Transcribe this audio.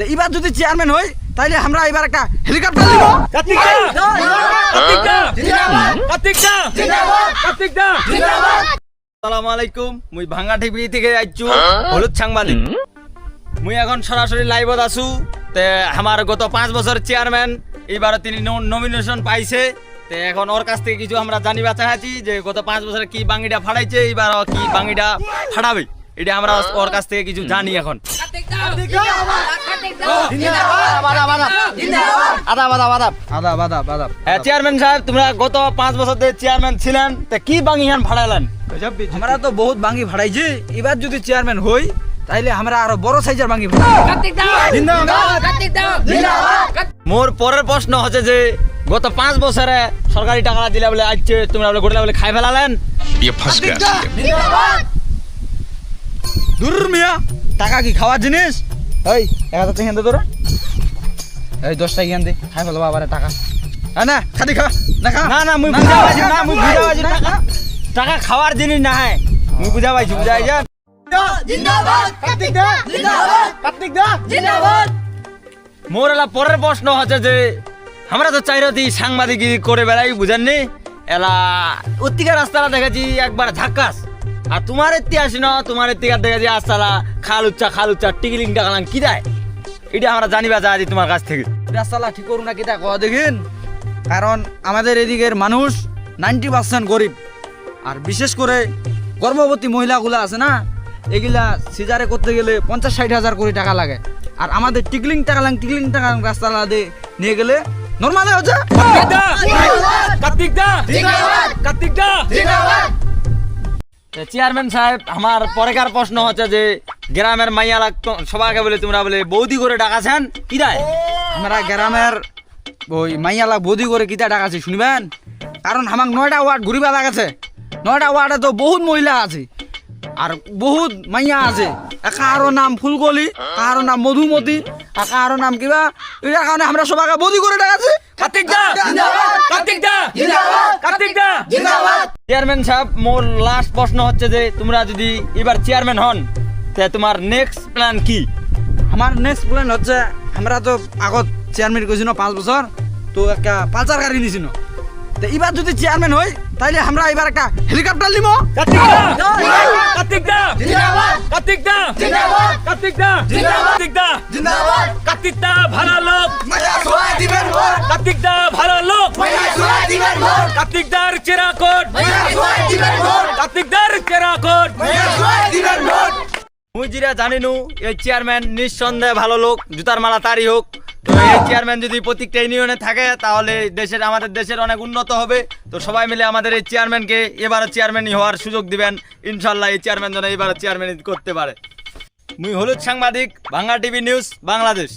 তো এবার যদি চেয়ারম্যান হই তাইলে আমরা এবার একটা হেলিকপ্টার দিব আসসালামু আলাইকুম মুই ভাঙ্গা টিভি থেকে আইছু হলুদ সাংবাদিক। মুই এখন সরাসরি লাইভত আছু তে আমার গত পাঁচ বছর চেয়ারম্যান এইবার তিনি নমিনেশন পাইছে। তে এখন ওর কাছ থেকে কিছু আমরা জানিবা চাইছি যে গত পাঁচ বছরে কি বাঙ্গিটা ফাড়াইছে এইবার কি বাঙ্গিটা ফাড়াবে। এটা আমরা হ্যাঁ। ওর কাছ থেকে কিছু জানি এখন। হ্যাঁ, চেয়ারম্যান সাহেব তোমরা গত পাঁচ বছর ধরে চেয়ারম্যান ছিলেন তা কি বাঙি হ্যান ভাড়াইলেন আমরা তো বহুত বাঙি ভাড়াইছি। এবার যদি চেয়ারম্যান হই তাইলে আমরা আরও বড় সাইজের বাঙি মোর পরের প্রশ্ন হচ্ছে যে গত পাঁচ বছরে সরকারি টাকা দিলে বলে আজকে তোমরা বলে গোটা বলে খাই ফেলালেন? দূর মিয়া। টাকা কি খাওয়ার জিনিস? এই এক হাজার টাকা দে তোরা। এই দশ টাকা ইয়ান দে। খাই ফেলব আবার টাকা। হ্যাঁ না খালি খা। না খা। না না মুই বুঝা পাইছি না মুই বুঝা পাইছি টাকা। টাকা খাওয়ার জিনিস না হ্যাঁ। মুই বুঝা পাইছি বুঝা পাইছি। মোর এলা পরের প্রশ্ন হচ্ছে যে আমরা তো চাইরতি সাংবাদিক করে বেড়াই বুঝাননি? এলা উত্তিকা রাস্তাটা দেখেছি একবার ঝাক্কাস। আর তোমার এত্তি আসি না তোমার এত্তিকা দেখেছি আস্তালা খাল উচ্চা খাল উচ্চা টিকিলিং টাকালাং কি দেয়? এটা আমরা জানিবা চাই তোমার কাছ থেকে। রাস্তালা ঠিক করুন না কিটা কয়া দেখিন কারণ আমাদের এদিকের মানুষ নাইনটি পার্সেন্ট গরিব। আর বিশেষ করে গর্ভবতী মহিলাগুলো আছে না এগুলা সিজারে করতে গেলে পঞ্চাশ ষাট হাজার কোটি টাকা লাগে। আর আমাদের টিকলিং টাকালাং টিকলিং টাকালাং রাস্তালা দিয়ে নিয়ে গেলে নর্মালে হচ্ছে চেয়ারম্যান সাহেব, আমার পরেকার প্রশ্ন হচ্ছে যে, গ্রামের মাইয়া লাগতো সবাইকে বলে, তোমরা বলে, বৌদি করে ডাকাছেন? কি দেয় আমরা গ্রামের ওই মাইয়ালা বদি করে কিতা ডাকাছি, শুনবেন? কারণ আমাক নয়টা ওয়ার্ড ঘুরিবা লাগাছে। নয়টা ওয়ার্ডে তো বহুত মহিলা আছে। আর বহুত মাইয়া আছে। কারও নাম ফুলকলি, কারও নাম মধুমতি, আর কারও নাম কিবা, এটার কারণে আমরা সবাইকে বদি করে ডাকাছি। চেয়ারম্যান সাহেব মোর লাস্ট প্রশ্ন হচ্ছে যে তোমরা যদি এবার চেয়ারম্যান হন তে তোমার নেক্সট প্ল্যান কি? আমার নেক্সট প্ল্যান হচ্ছে আমরা তো আগত চেয়ারম্যান করেছিল পাঁচ বছর তো একটা পালসার গাড়ি নিছিল। তো এবার যদি চেয়ারম্যান হই তাইলে আমরা এবার একটা হেলিকপ্টার ভালো লোক। ভালো লোক। মুই যেটা জানিনু এই চেয়ারম্যান নিঃসন্দেহে ভালো লোক জুতার মালা তারই হোক। তো এই চেয়ারম্যান যদি প্রত্যেকটা ইউনিয়নে থাকে তাহলে দেশের আমাদের দেশের অনেক উন্নত হবে। তো সবাই মিলে আমাদের এই চেয়ারম্যানকে এবারও চেয়ারম্যানই হওয়ার সুযোগ দিবেন। ইনশাল্লাহ এই চেয়ারম্যান যেন এবারও চেয়ারম্যান করতে পারে। মুই হলুদ সাংবাদিক বাংলা টিভি নিউজ বাংলাদেশ।